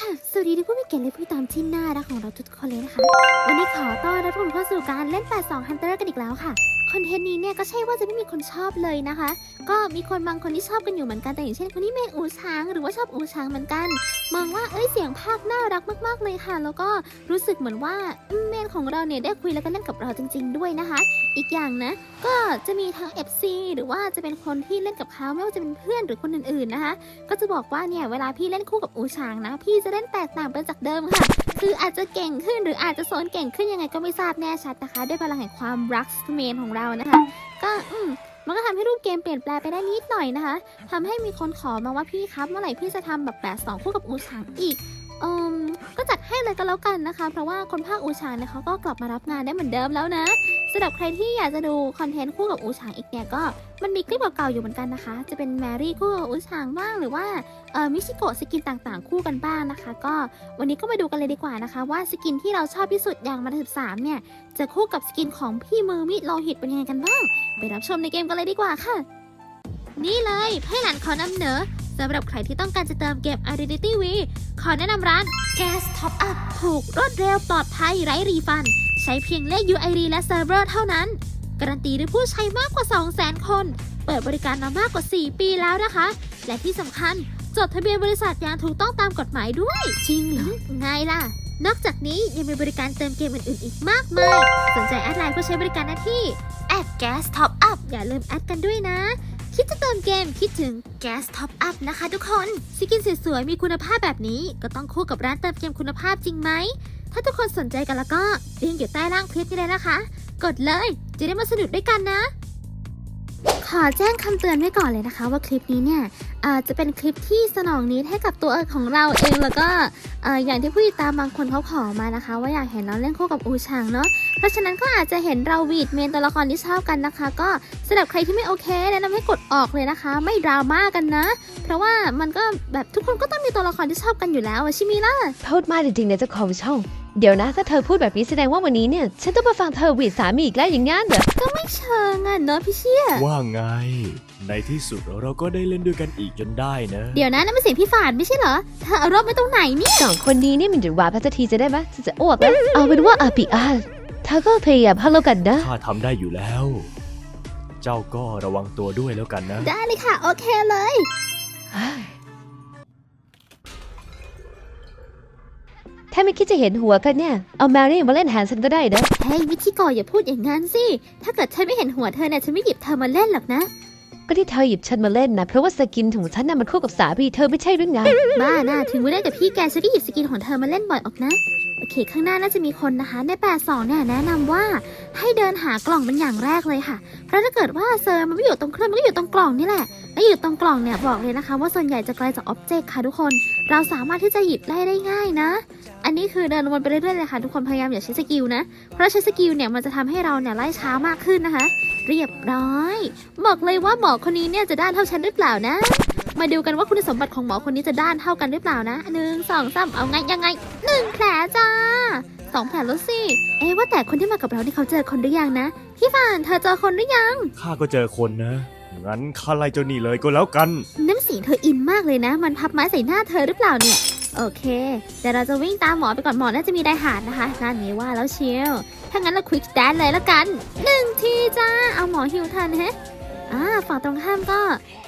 ค่ะ สวัสดีทุกผู้มีเกียรติและผู้ตามที่น่ารักของเราทุกคนเลยนะคะ วันนี้ขอต้อนรับทุกคนเข้าสู่การเล่น 82 Hunter กันอีกแล้วค่ะคอนเทนต์นี้เนี่ยก็ใช่ว่าจะไม่มีคนชอบเลยนะคะ ก็มีคนบางคนที่ชอบกันอยู่เหมือนกันแต่อย่างเช่นคนที่เมนอูช้าง หรือว่าชอบอูช้างเหมือนกัน มองว่าเอ้ยเสียงภาคน่ารักมากๆเลยค่ะ แล้วก็รู้สึกเหมือนว่าอืมเมนของเราเนี่ยได้คุยแล้วก็เล่นกับเราจริง ๆ ด้วยนะคะ อีกอย่างนะ ก็จะมีทั้ง FC หรือว่าจะเป็นคนที่เล่นกับเขาไม่ว่าจะเป็นเพื่อนหรือคนอื่นๆนะคะ ก็จะบอกว่าเนี่ยเวลาพี่เล่นคู่กับอูชางนะ พี่จะเล่นแตกต่างไปจากเดิมค่ะ คืออาจจะเก่งขึ้นหรืออาจจะสอนเก่งขึ้นยังไงก็ไม่ทราบแน่ชัดนะคะ ด้วยพลังแห่งความรักเมนของเรานะคะ ก็อืมมันก็ทำให้รูปเกมเปลี่ยนแปลงไปได้นิดหน่อยนะคะทำให้มีคนขอมาว่าพี่ครับเมื่อไหร่พี่จะทำแบบแปดสองคู่กับอูชางอีกอืมก็จัดให้เลยก็แล้วกันนะคะ เพราะว่าคนภาคอูชางเนี่ยเขาก็กลับมารับงานได้เหมือนเดิมแล้วนะ สำหรับใครที่อยากจะดูคอนเทนต์คู่กับอูชางอีกเนี่ยก็มันมีคลิปเก่าๆอยู่เหมือนกันนะคะ จะเป็นแมรี่คู่กับอุชางบ้างหรือว่าเออมิชิโกะสกินต่างๆ คู่กันบ้างนะคะ ก็วันนี้ก็มาดูกันเลยดีกว่านะคะ ว่าสกินที่เราชอบที่สุดอย่างมาสิบสามเนี่ยจะคู่กับสกินของพี่มือมีดโลหิตเป็นยังไงกันบ้าง ไปรับชมในเกมกันเลยดีกว่าค่ะ นี่เลยไพ่หลันขอนำเหนอสำหรับใครที่ต้องการจะเติมเกม Identity V ขอแนะนำร้าน Gas Top Up ถูกรวดเร็วปลอดภัยไร้รีฟัน ใช้เพียงเลข UID และเซิร์ฟเวอร์เท่านั้น การันตีด้วยผู้ใช้มากกว่า 200,000 คน เปิดบริการมามากกว่า 4 ปีแล้วนะคะ และที่สำคัญจดทะเบียนบริษัทอย่างถูกต้องตามกฎหมายด้วย จริงเหรอไงล่ะ นอกจากนี้ยังมีบริการเติมเกมอื่นๆอีกมากมาย สนใจแอดไลน์เพื่อใช้บริการหน้าที่แอด Gas Top Up อย่าลืมแอดกันด้วยนะ คิดจะเติมเกมคิดถึง Gas Top Up นะคะทุกคนสกินสวยๆมีคุณภาพแบบนี้ก็ต้องคู่กับร้านเติมเกมคุณภาพจริงไหม ถ้าทุกคนสนใจกันแล้วก็ลิงก์อยู่ใต้ล่างคลิปนี้เลยนะคะ กดเลย จะได้มาสนุกด้วยกันนะ ขอแจ้งคำเตือนไว้ก่อนเลยนะคะ ว่าคลิปนี้เนี่ยอาจจะเป็นคลิปที่สนองนิดให้กับตัวของเราเองแล้วก็เอ่ออย่างที่ผู้ติดตามบางคนเขาขอมานะคะ ว่าอยากเห็นเราเล่นคู่กับอูชางเนาะเพราะฉะนั้นก็อาจจะเห็นเราวีดเมนตัวละครที่ชอบกันนะคะ ก็สำหรับใครที่ไม่โอเคแนะนำให้กดออกเลยนะคะ ไม่ดราม่ากันนะ เพราะว่ามันก็แบบทุกคนก็ต้องมีตัวละครที่ชอบกันอยู่แล้วอะใช่ไหมล่ะโทษมากจริงๆนะเจ้าของช่อง เดี๋ยวนะถ้าเธอพูดแบบนี้แสดงว่าวันนี้เนี่ย ฉันต้องมาฟังเธอหวีดสามีอีกแล้วอย่างงั้นเหรอก็ไม่เชิงอะเนอะพี่เชี่ยว่าไง ในที่สุดเราก็ได้เล่นด้วยกันอีกจนได้นะ เดี๋ยวนะนั่นเป็นเสียงพี่ฝาดไม่ใช่เหรอเธอเอารถไปตรงไหนนี่สองคนนี้นี่มันจะวาพัชทีจะได้ไหมฉันจะอ้วกแล้วเอาเป็นว่าอาปิอาเธอก็พยายามฮัลโหลกันนะ ข้าทำได้อยู่แล้ว เจ้าก็ระวังตัวด้วยแล้วกันนะ ได้เลยค่ะ โอเคเลย ถ้าไม่คิดจะเห็นหัวกันเนี่ย เอาแมรี่มาเล่นแฮนด์ฉันก็ได้นะ เฮ้ยวิชิโกะอย่าพูดอย่างนั้นสิ ถ้าเกิดฉันไม่เห็นหัวเธอเนี่ยฉันไม่หยิบเธอมาเล่นหรอกนะ ก็ที่เธอหยิบฉันมาเล่นนะเพราะว่าสกินของฉันน่ะมันคู่กับสามีเธอไม่ใช่หรือไง บ้าน่าถึงเวลากับพี่แกฉันก็หยิบสกินของเธอมาเล่นบ่อยออกนะ โอเค ข้างหน้าน่าจะมีคนนะคะ ใน82เนี่ยแนะนำว่า ให้เดินหากล่องเป็นอย่างแรกเลยค่ะ เพราะถ้าเกิดว่าเซอร์มันไม่อยู่ตรงเครื่องมันก็อยู่ตรงกล่องนี่แหละ และอยู่ตรงกล่องเนี่ยบอกเลยนะคะ ว่าส่วนใหญ่จะไกลจากอ็อบเจกต์ค่ะทุกคน เราสามารถที่จะหยิบได้ได้ง่ายนะ อันนี้คือเดินวนไปเรื่อยๆเลยค่ะทุกคนพยายามอย่าใช้สกิลนะ เพราะใช้สกิลเนี่ยมันจะทำให้เราเนี่ยไล่ช้ามากขึ้นนะคะ เรียบร้อย บอกเลยว่าหมอคนนี้เนี่ยจะด้านเท่าฉันหรือเปล่านะ มาดูกันว่าคุณสมบัติของหมอคนนี้จะด้านเท่ากันหรือเปล่านะหนึ่งสองสามเอาไงยังไงหนึ่งแผลจ้าสองแผลแล้วสิ เอ๊ะว่าแต่คนที่มากับเราที่เขาเจอคนหรือยังนะพี่ฟานเธอเจอคนหรือยังข้าก็เจอคนนะงั้นข้าไล่เจ้านี่เลยก็แล้วกัน น้ำเสียงเธออินมากเลยนะ มันพับไม้ใส่หน้าเธอหรือเปล่าเนี่ย โอเคแต่เราจะวิ่งตามหมอไปก่อนหมอน่าจะมีได้หาดนะคะนั่นไงว่าแล้วเชียว ถ้างั้นเราควิกแดนเลยละกันหนึ่งทีจ้า เอาหมอฮิวทันแฮะอ่าฝั่งตรงข้ามก็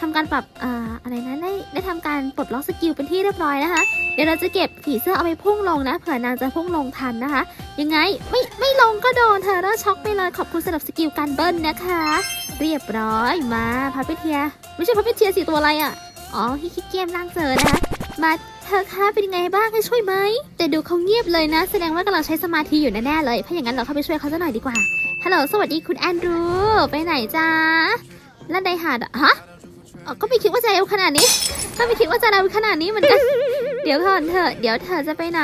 ทำการปรับอ่าอะไรนะได้ได้ทำการปลดล็อกสกิลเป็นที่เรียบร้อยนะคะ เดี๋ยวเราจะเก็บผีเสื้อเอาไปพุ่งลงนะเผื่อนางจะพุ่งลงทันนะคะ ยังไงไม่ไม่ลงก็โดนเธอแล้วช็อกไปเลยขอบคุณสำหรับสกิลการเบิ้ลนะคะ เรียบร้อยมาพัดไปเทีย ไม่ใช่พัดไปเทียสิตัวอะไรอะอ๋อฮิคิเกมล่างเจอนะคะมา เธอคะเป็นยังไงบ้างให้ช่วยไหม แต่ดูเขาเงียบเลยนะ แสดงว่ากำลังใช้สมาธิอยู่แน่ๆเลย ถ้าอย่างนั้นเราเข้าไปช่วยเขาสักหน่อยดีกว่า ฮัลโหล สวัสดีคุณแอนดรู ไปไหนจ้าลันไดหาดฮะก็ไม่คิดว่าจะเร็วขนาดนี้ ก็ไม่คิดว่าจะเร็วขนาดนี้เหมือนกัน เดี๋ยวก่อนเถอะเดี๋ยวเธอจะไปไหน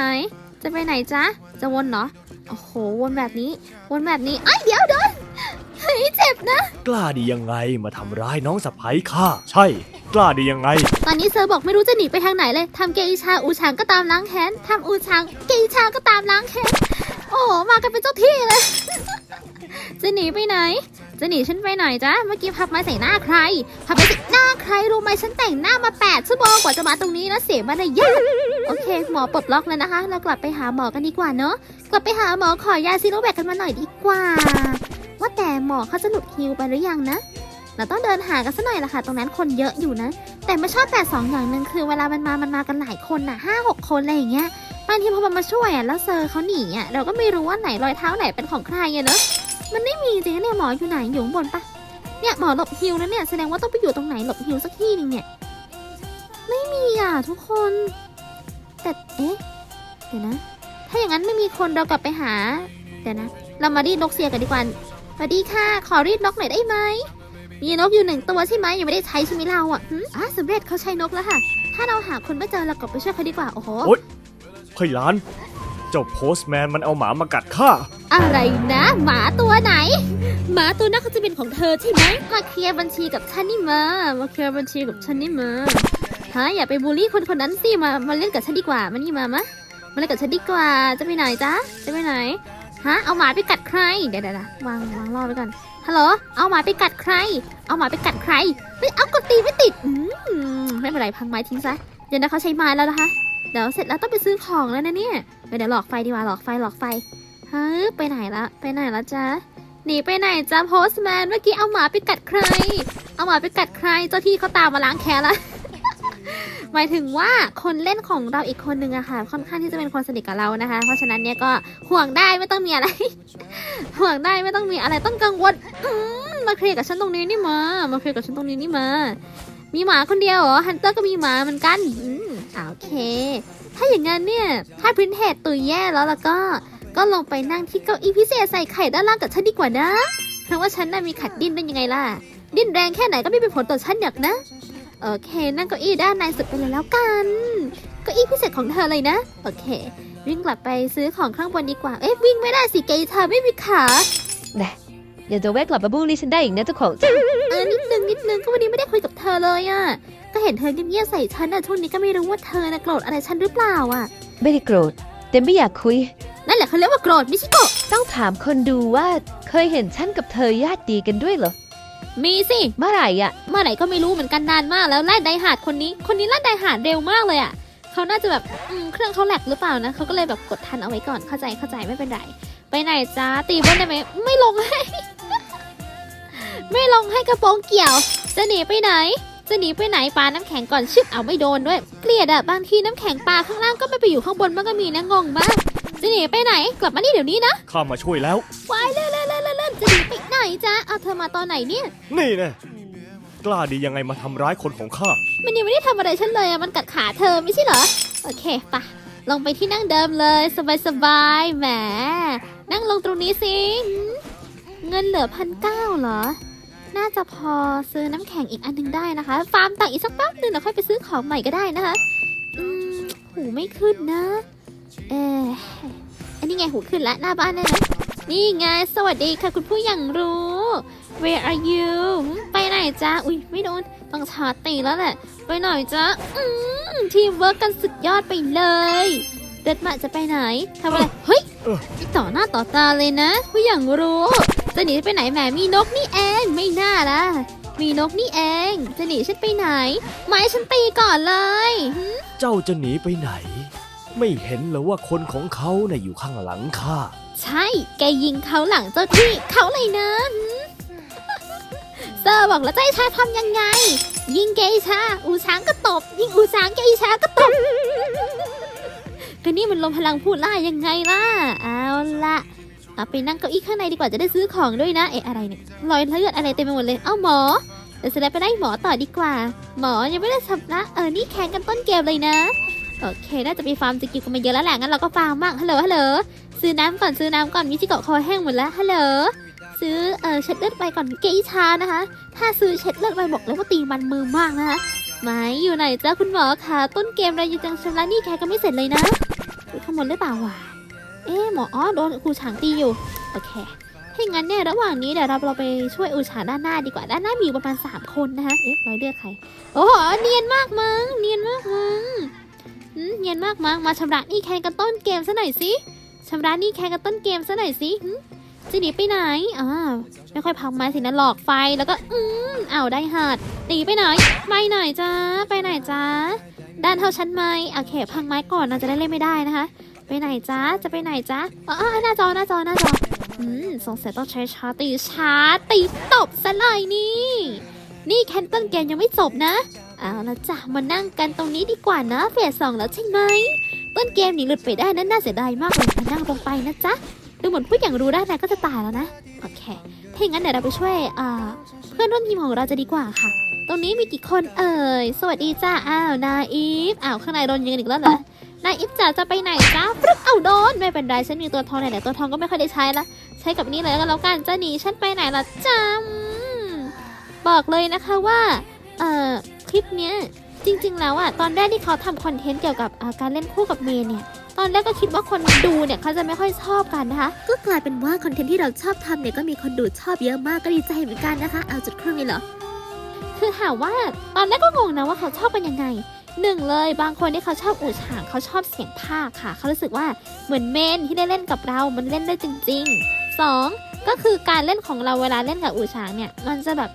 จะไปไหนจ๊ะ จะวนเหรอโอ้โห วนแบบนี้ วนแบบนี้ไอ้เดี๋ยวโดน เฮ้ยเจ็บนะ กล้าดียังไงมาทำร้ายน้องสะพ้ยข้าใช่ กล้าดียังไง ตอนนี้เซอร์บอกไม่รู้จะหนีไปทางไหนเลยทำเกอิชาอูชางก็ตามล้างแค้นทำอูชางเกอิชาก็ตามล้างแค้นโอ้โหมากันเป็นเจ้าที่เลย จะหนีไปไหน จะหนีฉันไปไหนจ๊ะเมื่อกี้พับไม้ใส่หน้าใคร พับไม้ใส่หน้าใครรู้ไหมฉันแต่งหน้ามา8ชั่วโมงกว่าจะมาตรงนี้นะเสียมารยาทโอเค หมอปลดล็อกแล้วนะคะ เรากลับไปหาหมอกันดีกว่าเนาะกลับไปหาหมอขอยาซีโนแวคกันมาหน่อยดีกว่า ว่าแต่หมอเขาจะหลุดฮิวไปหรือยังนะ เราต้องเดินหากันสักหน่อยละค่ะ ตรงนั้นคนเยอะอยู่นะ แต่ไม่ชอบแต่สองอย่างหนึ่งคือเวลามันมา มันมากันหลายคนน่ะห้าหกคนอะไรอย่างเงี้ย บางทีพอมันมาช่วยอะแล้วเซอร์เขาหนีอะเราก็ไม่รู้ว่าไหนรอยเท้าไหนเป็นของใครอะเนอะมันไม่มีจริงเนี่ยหมออยู่ไหนอยู่บนปะเนี่ยหมอหลบฮิวนะเนี่ยแสดงว่าต้องไปอยู่ตรงไหนหลบฮิวสักที่หนึ่งเนี่ย ไม่มีอะทุกคน แต่เอ๊ะเดี๋ยวนะ ถ้าอย่างนั้นไม่มีคนเรากลับไปหา เดี๋ยวนะ เรามารีดนกเสียกันดีกว่า สวัสดีค่ะ ขอรีดนกหน่อยได้ไหม มีนกอยู่หนึ่งตัวใช่ไหมยังไม่ได้ใช้ใช่ไหมเราอะหึอะสำเร็จเขาใช้นกแล้วค่ะ ถ้าเราหาคนไม่เจอเรากลับไปช่วยเขาดีกว่า โอ้โห โอ๊ยเฮ้ยหลาน เจ้าโพสต์แมนมันเอาหมามากัดข้า อะไรนะ หมาตัวไหน หมาตัวนั้นเขาจะเป็นของเธอใช่ไหมมาเคลียร์บัญชีกับฉันนี่มา มาเคลียร์บัญชีกับฉันนี่มาฮะอย่าไปบูลลี่คนคนนั้นสิมามาเล่นกับฉันดีกว่ามานี่มามะมาเล่นกับฉันดีกว่าจะไปไหนจ๊ะจะไปไหน ฮะ เอาหมาไปกัดใคร เดี๋ยวเดี๋ยววางวางรอไว้ก่อน ฮัลโหล เอาหมาไปกัดใคร เอาหมาไปกัดใครไม่เอากดตีไม่ติด อืมไม่เป็นไรพังไม้ทิ้งซะ เดี๋ยวนะเขาใช้ไม้แล้วนะคะ เดี๋ยวเสร็จแล้วต้องไปซื้อของแล้วนะเนี่ยเดี๋ยวหลอกไฟดีกว่าหลอกไฟหลอกไฟเฮ้ยไปไหนละไปไหนละจ๊ะ หนีไปไหนจ๊ะโพสแมน เมื่อกี้เอาหมาไปกัดใคร เอาหมาไปกัดใคร เจ้าที่เขาตามมาล้างแค้นละ หมายถึงว่าคนเล่นของเราอีกคนนึงอะค่ะ ค่อนข้างที่จะเป็นคนสนิทกับเรานะคะ เพราะฉะนั้นเนี่ยก็ห่วงได้ไม่ต้องมีอะไร ห่วงได้ไม่ต้องมีอะไรต้องกังวลมาเคลียร์กับฉันตรงนี้นี่มา มาเคลียร์กับฉันตรงนี้นี่มา มีหมาคนเดียวเหรอฮันเตอร์ก็มีหมาเหมือนกันอืมโอเค ถ้าอย่างนั้นเนี่ยถ้าพรินเทจตุยแย่แล้วแล้วก็ก็ลงไปนั่งที่เก้าอี้พิเศษใส่ไข่ด้านล่างกับฉันดีกว่านะ เพราะว่าฉันน่ะมีขัดดิ้นเป็นยังไงล่ะ ดิ้นแรงแค่ไหนก็ไม่เป็นผลต่อฉันหรอกนะ โอเค นั่งเก้าอี้ด้านในสุดไปเลยแล้วกันเก้าอี้พิเศษของเธอเลยนะ โอเค วิ่งกลับไปซื้อของข้างบนดีกว่า เอ๊ะวิ่งไม่ได้สิเกย์เธอไม่มีขาอย่าจะแวะกลับมาบูลลี่ฉันได้อีกนะเจ้าของเออนิดนึงนิดนึงก็วันนี้ไม่ได้คุยกับเธอเลยอะก็เห็นเธอเงียบๆใส่ฉันอะช่วงนี้ก็ไม่รู้ว่าเธอนะโกรธอะไรฉันหรือเปล่าอะไม่ได้โกรธแต่ไม่อยากคุย นั่นแหละเขาเรียกว่าโกรธไม่ใช่โกรธต้องถามคนดูว่าเคยเห็นฉันกับเธอญาติดีกันด้วยเหรอ มีสิเมื่อไหร่อะเมื่อไหร่ก็ไม่รู้เหมือนกันนานมากแล้วแล่นไดหาดคนนี้ คนนี้แล่นไดหาดเร็วมากเลยอะเขาน่าจะแบบอืมเครื่องเขาแหลกหรือเปล่านะเขาก็เลยแบบกดทันเอาไว้ก่อนเข้าใจเข้าใจไม่เป็นไรไปไหนจ้าตีบนได้ไหมไม่ลงให้ ไม่ลงให้กระโปรงเกี่ยว จะหนีไปไหน จะหนีไปไหนปลาน้ำแข็งก่อนชึบเอาไม่โดนด้วย เกลียดอะบางทีน้ำแข็งปลาข้างล่างก็ไม่ไปอยู่ข้างบนมันก็มีนะงงมากจะหนีไปไหนกลับมานี่เดี๋ยวนี้นะข้ามาช่วยแล้ววายเล่น จะหนีไปไหนจ้าเอาเธอมาตอนไหนเนี่ย นี่แน่กล้าดียังไงมาทำร้ายคนของข้า มันยังไม่ได้ทำอะไรฉันเลยอะมันกัดขาเธอไม่ใช่เหรอ โอเคปะลงไปที่นั่งเดิมเลย สบายสบายๆแหม นั่งลงตรงนี้สิหืมเงินเหลือพันเก้าเหรอ น่าจะพอซื้อน้ำแข็งอีกอันหนึงได้นะคะ ฟาร์มตังค์อีกสักแป๊บหนึงแล้วค่อยไปซื้อของใหม่ก็ได้นะคะอืมหูไม่ขึ้นนะ เอออันนี้ไงหูขึ้นแล้วหน้าบ้านได้ไหม นี่ไง สวัสดีค่ะคุณผู้อย่างรู้ Where are you ไปไหนจ๊ะอุ้ยไม่โดน ต้องชาตีแล้วแหละ ไปหน่อยจ๊ะอืมทีมเวิร์กกันสุดยอดไปเลยเด็ดมาจะไปไหนทำอะไร เฮ้ยต่อหน้าต่อตาเลยนะ ผู้อย่างรู้ จะหนีไปไหนแหมมีนกนี่เองไม่น่าละมีนกนี่เอง จะหนีฉันไปไหนไม้ฉันตีก่อนเลย เจ้าจะหนีไปไหน ไม่เห็นเหรอว่าคนของเขาน่ะอยู่ข้างหลังข้า ใช่ แกยิงเขาหลังเจ้าที่เขาเลยนะหืมเซอร์บอกแล้วจะให้ชาทำยังไง ยิงเกอิชา อูช้างก็ตบ ยิงอูช้างเกอิชาก็ตบก็นี่มันลมพลังพูดล่ายังไงล่ะ เอาละเอาไปนั่งเก้าอี้ข้างในดีกว่าจะได้ซื้อของด้วยนะ เอ๊ะอะไรเนี่ยรอยเลือดอะไรเต็มไปหมดเลย เอ้าหมอเดี๋ยวจะได้ไปได้หมอต่อดีกว่า หมอยังไม่ได้ชำระเออ นี่แข่งกันต้นเกมเลยนะ โอเค น่าจะมีฟาร์มสกิลกันมาเยอะแล้วแหละงั้นเราก็ฟาร์มบ้างฮัลโหลฮัลโหล ซื้อน้ำก่อนซื้อน้ำก่อนมิจิโกะคอแห้งหมดแล้วฮัลโหลซื้อเออเช็ดเลือดไปก่อนเกอิชานะคะ ถ้าซื้อเช็ดเลือดไปบอกเลยว่าตีมันมือมากนะคะไหมอยู่ไหนจ้าคุณหมอคะต้นเกมเรายังจังชำระหนี่แค่ก็ไม่เสร็จเลยนะขโมยหรือเปล่าวะเอ๊หมออ๋อโดนครูฉางตีอยู่โอเคถ้าอย่างนั้นเนี่ยระหว่างนี้เดี๋ยวเราเราไปช่วยอูฉาด้านหน้าดีกว่าด้านหน้ามีประมาณสามคนนะคะเอ๊ะรอยเลือดใครโอ้โหเนียนมากมั้งเนียนมากมั้งเนียนมากมั้งมาชำระหนี่แค่กันต้นเกมซะหน่อยสิ ชำระหนี้แค่กันต้นเกมซะหน่อยสิจะหนีไปไหนอ่าไม่ค่อยพังไม้สินะหลอกไฟแล้วก็อืมเอาได้หัดหนีไปไหนไปไหนจ้าไปไหนจ้าด้านเท่าฉันไหมโอเคพังไม้ก่อนเราจะได้เล่นไม่ได้นะคะ ไปไหนจ๊ะจะไปไหนจ๊ะอ๋อหน้าจอหน้าจอหน้าจออืมสงสัยต้องใช้ชาร์จตีชาร์จตีตบซะเลยนี่ นี่แคนเซิลเกมยังไม่จบนะ เอาละจ้ะมานั่งกันตรงนี้ดีกว่านะเฟสสองแล้วใช่ไหม ต้นเกมหนีหลุดไปได้นั่นน่าเสียดายมากเลยมานั่งลงไปนะจ๊ะดูเหมือนผู้อย่างรู้ได้นาก็จะตายแล้วนะโอเคถ้าอย่างนั้นเดี๋ยวเราไปช่วยอ่าเพื่อนร่วมทีมของเราจะดีกว่าค่ะ ตรงนี้มีกี่คนเอ่ยสวัสดีจ้าอ้าวนาอีฟอ้าวข้างในโดนยิงอีกแล้วเหรอนายอีฟจ๋าจะไปไหนจ้าปึ๊บเอ้าโดนไม่เป็นไรฉันมีตัวทองไหนๆตัวทองก็ไม่ค่อยได้ใช้ละใช้กับนี่เลยก็แล้วกันจะหนีฉันไปไหนล่ะจ้าบอกเลยนะคะว่าเอ่อคลิปเนี้ย จริง ๆ แล้วอะตอนแรกที่เขาทำคอนเทนต์เกี่ยวกับอ่าการเล่นคู่กับเมย์เนี่ยตอนแรกก็คิดว่าคนดูเนี่ยเขาจะไม่ค่อยชอบกันนะคะ ก็กลายเป็นว่าคอนเทนต์ที่เราชอบทำเนี่ยก็มีคนดูชอบเยอะมากก็ดีใจเหมือนกันนะคะ เอาจุดเครื่องนี้เหรอ คือถามว่าตอนแรกก็งงนะว่าเขาชอบกันยังไงหนึ่งเลยบางคนที่เขาชอบอู่ฉางเขาชอบเสียงภาคค่ะ เขารู้สึกว่าเหมือนเมนที่ได้เล่นกับเรา มันเล่นได้จริงๆสองก็คือการเล่นของเราเวลาเล่นกับอู่ฉางเนี่ยมันจะแบบ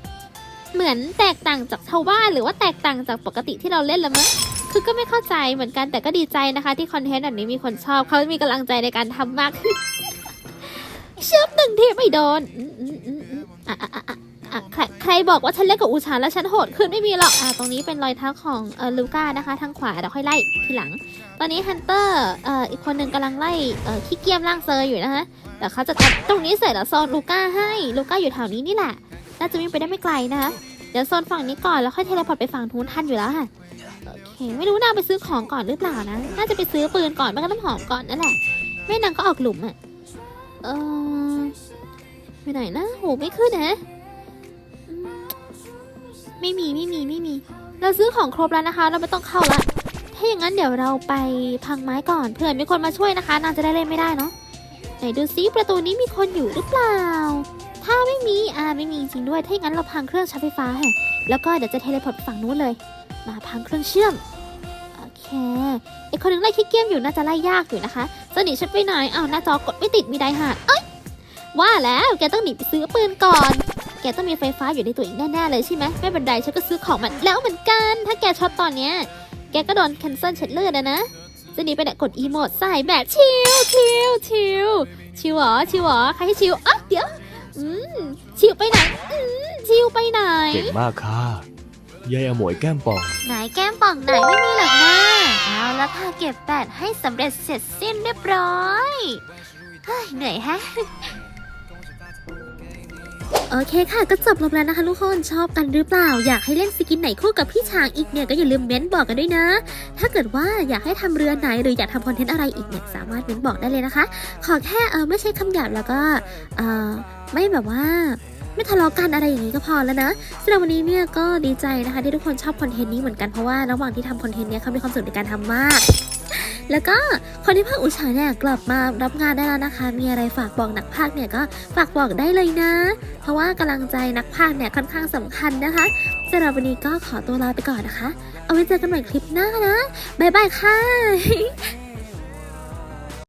เหมือนแตกต่างจากชาวบ้านหรือว่าแตกต่างจากปกติที่เราเล่นละมั้งคือก็ไม่เข้าใจเหมือนกันแต่ก็ดีใจนะคะ ที่คอนเทนต์แบบนี้มีคนชอบเขามีกำลังใจในการทำมากขึ้นเชือบหนึ่งทีไม่โดนอืมอืมอืมอืมอะอะอะอะอะใครใครบอกว่าฉันเล่นกับอูชานแล้วฉันโหดขึ้นไม่มีหรอกอะตรงนี้เป็นรอยเท้าของเออลูก้านะคะ ทางขวาเดี๋ยวค่อยไล่ทีหลัง ตอนนี้ฮันเตอร์เอ่ออีกคนหนึ่งกำลังไล่เอ่อขี้เกียมล่างเซอร์อยู่นะคะเดี๋ยวเขาจะตัดตรงนี้เสร็จแล้วโซนลูก้าให้ลูก้าอยู่แถวนี้นี่แหละ น่าจะวิ่งไปได้ไม่ไกลนะคะ เดี๋ยวโซนฝั่งนี้ก่อนแล้วค่อยเทเลพอร์ตไปฝั่งทูนทันอยู่แล้วค่ะ โอเค ไม่รู้นางไปซื้อของก่อนหรือเปล่านะ น่าจะไปซื้อปืนก่อนไม่ก็น้ำหอมก่อนนั่นแหละ ไม่นางก็ออกหลุมอะเออไปไหนนะ โหไม่ขึ้นนะ ไม่มีไม่มีไม่มี เราซื้อของครบแล้วนะคะ เราไม่ต้องเข้าละถ้าอย่างนั้นเดี๋ยวเราไปพังไม้ก่อนเผื่อมีคนมาช่วยนะคะ นางจะได้เล่นไม่ได้เนาะไหนดูซิประตูนี้มีคนอยู่หรือเปล่า ถ้าไม่มี อ่าไม่มีจริงด้วย ถ้าอย่างนั้นเราพังเครื่องชาร์จไฟฟ้าค่ะแล้วก็เดี๋ยวจะเทเลพอร์ตไปฝั่งนู้นเลย มาพังเครื่องเชื่อม โอเคไอคนนึงไล่ขี้เกียจอยู่น่าจะไล่ยากอยู่นะคะจะหนีฉันไปไหนอ้าวหน้าจอกดไม่ติดมีไดหาดเอ้ย ว่าแล้วแกต้องหนีไปซื้อปืนก่อน แกต้องมีไฟฟ้าอยู่ในตัวอีกแน่ๆเลยใช่ไหมไม่เป็นไรฉันก็ซื้อของมันแล้วเหมือนกัน ถ้าแกช็อตตอนเนี้ย แกก็โดนแคนเซิลเช็ดเลือดนะนะจะหนีไปไหนกดอีโมดใส่แบบชิลชิลชิลชิลเหรอชิลเหรอใครให้ชิลอะเดี๋ยว อืมชิลไปไหนอืมชิลไปไหน เก่งมากค่ะยายอมวยแก้มป่อง ไหนแก้มป่องไหนไม่มีหรอกนะเอาละค่ะเก็บแปดให้สำเร็จเสร็จสิ้นเรียบร้อยเฮ้ยเหนื่อยแฮะ โอเคค่ะก็จบลงแล้วนะคะทุกคนชอบกันหรือเปล่า อยากให้เล่นสกินไหนคู่กับพี่ช้างอีกเนี่ยก็อย่าลืมเม้นบอกกันด้วยนะ ถ้าเกิดว่าอยากให้ทำเรือไหนหรืออยากทำคอนเทนต์อะไรอีกเนี่ยสามารถเม้นบอกได้เลยนะคะ ขอแค่เออไม่ใช่คำหยาบแล้วก็เออ ไม่แบบว่าไม่ทะเลาะกันอะไรอย่างนี้ก็พอแล้วนะสำหรับวันนี้เนี่ยก็ดีใจนะคะที่ทุกคนชอบคอนเทนต์นี้เหมือนกันเพราะว่าระหว่างที่ทำคอนเทนต์เนี้ยเขามีความสุขในการทำมาก แล้วก็คนที่ภาคอุชาเนี่ยกลับมารับงานได้แล้วนะคะ มีอะไรฝากบอกนักพากเนี่ยก็ฝากบอกได้เลยนะ เพราะว่ากำลังใจนักพากเนี่ยค่อนข้างสำคัญนะคะสำหรับวันนี้ก็ขอตัวลาไปก่อนนะคะ เอาไว้เจอกันใหม่คลิปหน้านะบ๊ายบายค่ะ